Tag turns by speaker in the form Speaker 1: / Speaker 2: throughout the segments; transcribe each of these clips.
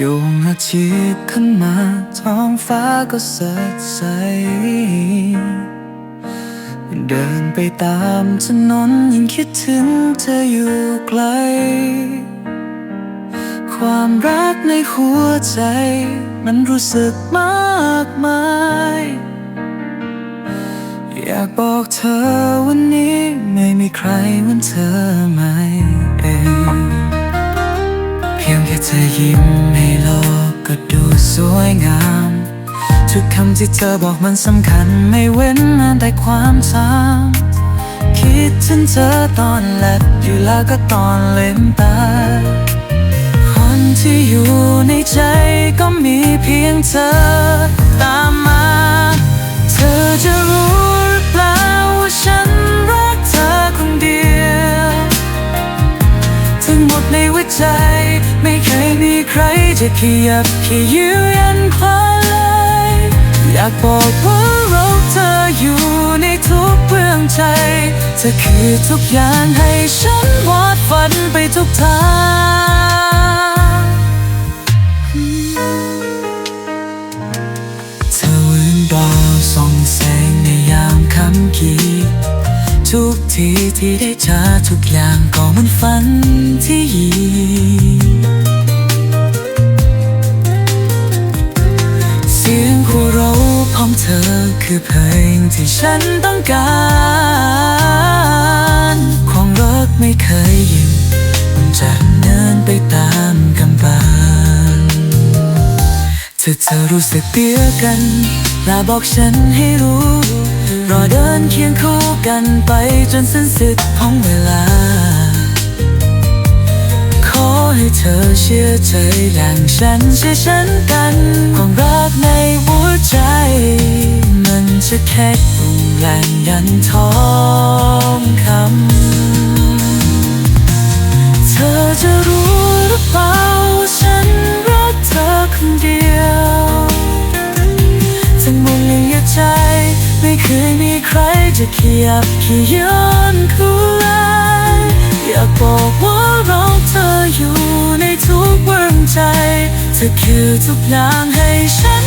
Speaker 1: ดวงอาทิตย์ขึ้นมา ท้องฟ้าก็สดใส เดินไปตามถนนยิ่งคิดถึงเธออยู่ไกล ความรักในหัวใจ มันรู้สึกมากมาย อยากบอกเธอวันนี้ไม่มีใครเหมือนเธอไหม ธอยิ้มให้โลกก็ดูสวยงาม ทุกคำที่เธอบอกมันสำคัญไม่เว้นแม้แต่ความจำคิดถึงเธอตอนหลับอยู่แล้วก็ตอนเล่นตา คนที่อยู่ในใจก็มีเพียงเธอตามมา เธอจะรู้หรือเปล่าว่าฉันรักเธอคนเดียว ทั้งหมดในหัวใจ จะขยับขยื้อยันพาเลยอยากบอกว่าเราเธออยู่ในทุกเรื่องใจเธอคือทุกอย่างให้ฉันวาดฝันไปทุกทางเธอเหมือนดาวส่องแสงในยามค่ำคืนทุกทีที่ได้เจอทุกอย่างก็เหมันฝันที่ยี เธอคือเพลงที่ฉันต้องการ ความรักไม่เคยหยุดมันจะเดินไปตามกำบังเธอเธอรู้สึกเดียกันลาบอกฉันให้รู้ รอเดินเคียงคู่กันไปจนสิ้นสุดของเวลา ขอให้เธอเชื่อใจอย่งฉันเชื่อฉันกัน ความรักในหัว ใจ มันจะแค่ปุ่งแรงยันทองคำ เธอจะรู้หรือเปล่าฉันรักเธอคนเดียวทั้งหมดในหัวใจ ไม่เคยมีใครจะขยับขยันคู่เลยอยากบอกว่าเราเธออยู่ในทุกเรื่องใจ เธอคือทุกอย่างให้ฉัน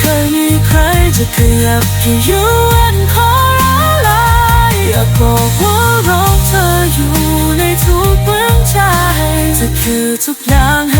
Speaker 1: เคยมีใครจะขยับให้ยูวันขอร้องลายอยากบอกว่าเราเธออยู่ในทุกเรื่องใจจะคือทุกอย่างให้ฉันวาดฝันไปทุกทาง